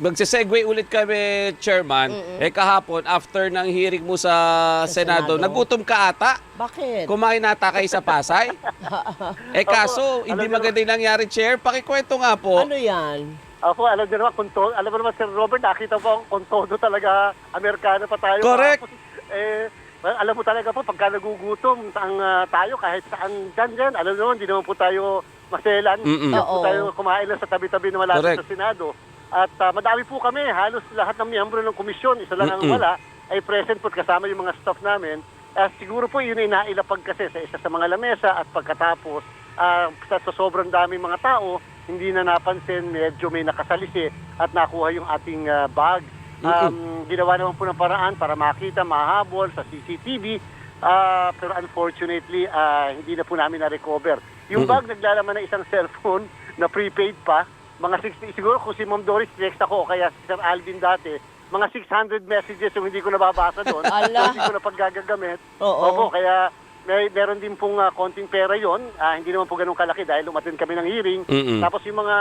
magse-segue ulit kami, Chairman. Eh kahapon, after ng hearing mo sa, Senado, Senado. nagutom ka ata? Bakit? Kumain nata kayo sa Pasay? eh kaso, Opo, hindi alam niyo- maganda yung nangyari, Chair. Pakikwento nga po. Ano yan? Ako, alam niyo naman, konto, alam mo naman, Sir Robert, nakita po ang kontodo talaga, Amerikano pa tayo. Correct. Eh, well, alam mo talaga po, pagka nagugutom ang ah, tayo, kahit saan dyan dyan, alam mo, hindi naman po tayo maselan. Mm-mm. Hindi po Oo. tayo kumain lang sa tabi-tabi na malapit Correct. sa Senado. At ah, madami po kami, halos lahat ng miyembro ng komisyon, isa lang ang wala, ay present po at kasama yung mga staff namin. Ah, siguro po yun ay nailapag kasi sa isa sa mga lamesa at pagkatapos ah, sa, sa sobrang daming mga tao, hindi na napansin, medyo may nakasalisi at nakuha yung ating ah, bag. Um, ginawa naman po ng paraan para makita, mahabol sa CCTV, ah, pero unfortunately, ah, hindi na po namin na-recover. Yung bag naglalaman ng isang cellphone na prepaid pa, mga 60, siguro kung si Ma'am Doris text ako, kaya si Sir Alvin dati, mga 600 messages yung hindi ko nababasa doon. Ala. Hindi ko na paggagagamit. Oo. Opo, kaya may, meron din pong ah, konting pera yon. Ah, hindi naman po ganun kalaki dahil umatin kami ng hearing. Mm-mm. Tapos yung mga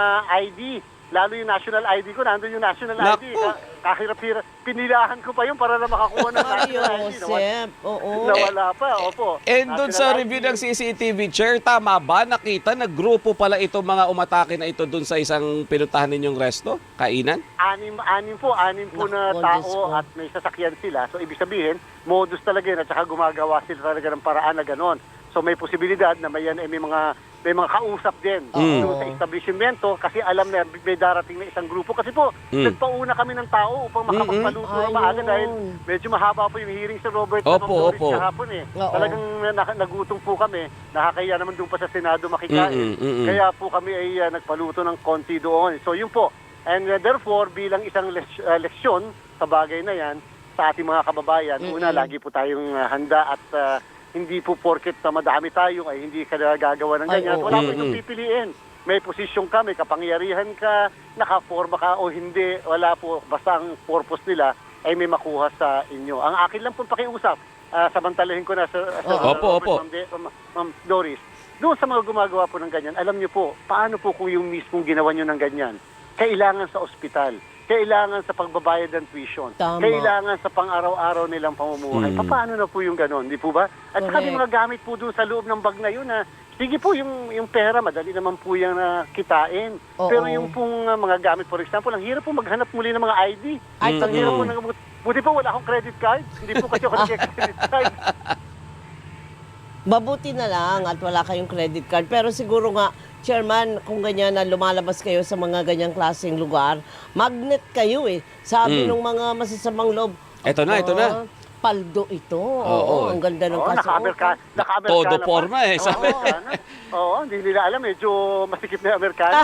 ID, lalo yung national ID ko, nandun yung national ID. Naku. Ka- Kahirap-hirap. Pinilahan ko pa yun para na makakuha ng Mario national ID. Nawala, Joseph. Oo. nawala pa, opo. And doon sa National review ID. ng CCTV, Chair, tama ba? Nakita na grupo pala itong mga umatake na ito doon sa isang pinuntahan ninyong resto? Kainan? anim anim po, anim po na Naku, Diyos tao ko. at may sasakyan sila. So ibig sabihin, modus talaga yun at saka gumagawa sila talaga ng paraan na ganon. So may posibilidad na may, yan, eh, may mga may mga kausap din Mm. doon sa establishmento kasi alam na may darating na isang grupo. Kasi po, Mm. nagpauna kami ng tao upang makapagpaluto ng Ayun. maaga dahil medyo mahaba po yung hearing sa Robert Opo, opo. kahapon eh. Oo. Talagang na- nagutom po kami. Nakakaya naman doon pa sa Senado makikain. Mm-mm, mm-mm. Kaya po kami ay ah, nagpaluto ng konti doon. So yun po. And uh, therefore, bilang isang les- uh, leksyon sa bagay na yan, sa ating mga kababayan, una, lagi po tayong uh, handa at uh, hindi po porket na madami tayo ay hindi ka gagawa ng Ay, ganyan. oo. Wala po Mm-mm. itong pipiliin. May posisyon ka, may kapangyarihan ka, nakaforma ka o hindi, wala po. Basta ang purpose nila ay may makuha sa inyo. Ang akin lang po pakiusap, ah, samantalahin ko na sa, sa Oo. Opo, opo. Ma'am, Ma'am Doris, doon sa mga gumagawa po ng ganyan, alam niyo po, paano po kung yung mismong ginawa niyo ng ganyan? Kailangan sa ospital, kailangan sa pagbabayad ng tuition, Tama. kailangan sa pang-araw-araw nilang pamumuhay. Mm. Paano na po yung ganon, di po ba? At saka Correct. yung mga gamit po doon sa loob ng bag na yun na Sige po, yung, yung pera, madali naman po yung na kitain. Oo. Pero yung pong uh, mga gamit, for example, ang hirap po maghanap muli ng mga ID. Ay, ang hirap po Mm. ng, buti po wala akong credit card. Hindi po kasi ako nag-credit card. Mabuti na lang at wala kayong credit card. Pero siguro nga, Chairman, kung ganyan na lumalabas kayo sa mga ganyang klaseng lugar, magnet kayo eh. Sabi Mm. ng mga masasamang loob, Eto na, ito na. "Ah, Paldo ito. Oo. Oo, ang ganda ng Oo, kasuot. naka-Amerika, naka Todo forma eh, sabi. Oo, ano? Oo, hindi nila alam. Medyo masikip na Amerikano.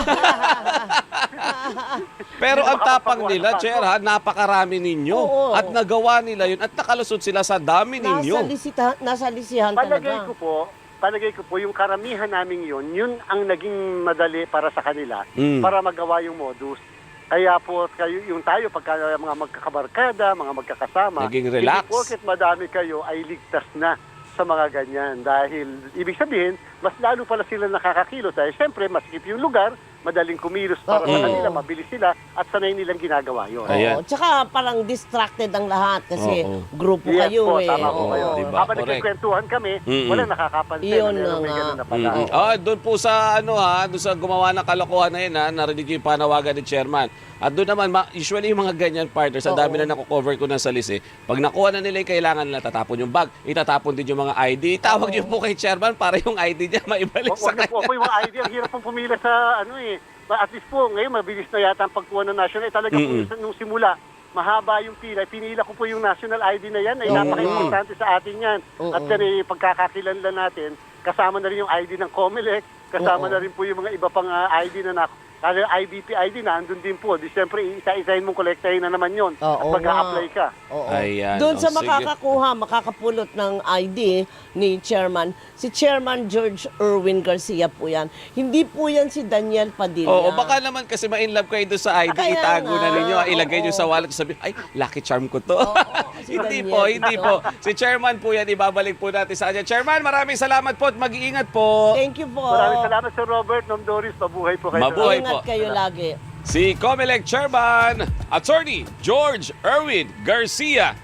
Pero ang tapang nila, Chair, ha, napakarami ninyo. Oo. At nagawa nila yun at nakalusot sila sa dami nasa, ninyo. lisita, nasa lisihan palagay talaga. ko po, palagay ko po, yung karamihan namin yun, yun ang naging madali para sa kanila Mm. para magawa yung modus. Kaya po, kayo, yung tayo, pagka mga magkakabarkada, mga magkakasama, Naging relax. hindi porket madami kayo ay ligtas na sa mga ganyan. Dahil, ibig sabihin, mas lalo pala sila nakakakilos. Dahil siyempre, masikip yung lugar, madaling kumilos para Oo. sa kanila, mabilis sila, at sanay nilang ginagawa yun. Ayan. Oo, tsaka parang distracted ang lahat kasi Oo. grupo Yes kayo po, eh. tama po Oo. kayo. Diba? Habang Correct. nagkikwentuhan kami, Mm-mm. wala nakakapansin Yun na meron na may nga. ganun na pala. Mm-mm. Ah, doon po sa ano ha, doon sa gumawa ng kalokohan na yun ha, narinig yung panawagan ni chairman. At doon naman, ma- usually yung mga ganyan partners, sa dami na nako-cover ko ng salis eh. Pag nakuha na nila yung kailangan nila, tatapon yung bag, itatapon din yung mga ID. Tawag niyo po kay chairman para yung ID niya maibalik sa Huwag na po kanya. yung mga idea. Ang hirap pong pumila sa ano eh. At least po, ngayon mabilis na yata ang pagkuha ng national. Eh, talaga po Mm-mm. sa- nung simula, mahaba yung pila. Pinila ko po yung national ID na yan. Ay Oo. napaka-importante sa atin yan. Oo. At yan eh, pagkakakilanlan natin, kasama na rin yung ID ng COMELEC, kasama Oo. na rin po yung mga iba pang ah, ID na nak Kaya IBP ID na, andun din po. Di siyempre, isa-isahin mong kolektahin na naman yun. Oo at mag-a-apply ka. Oo. Ayan. Doon sa O, sige. makakakuha, makakapulot ng ID ni Chairman, si Chairman George Erwin Garcia po yan. Hindi po yan si Daniel Padilla. Oo, baka naman kasi ma-inlove kayo doon sa ID, Kaya itago nga, na ninyo, ilagay oo. nyo sa wallet, sabi, ay, lucky charm ko to. si hindi Daniel po, hindi po. Si Chairman po yan, ibabalik po natin sa kanya. Chairman, maraming salamat po at mag-iingat po. Thank you po. Maraming salamat Sir Robert, Ma'am Doris. Mabuhay po kayo. Mabuhay. Ingat po. kayo lagi. Si COMELEC Chairman, Attorney George Erwin Garcia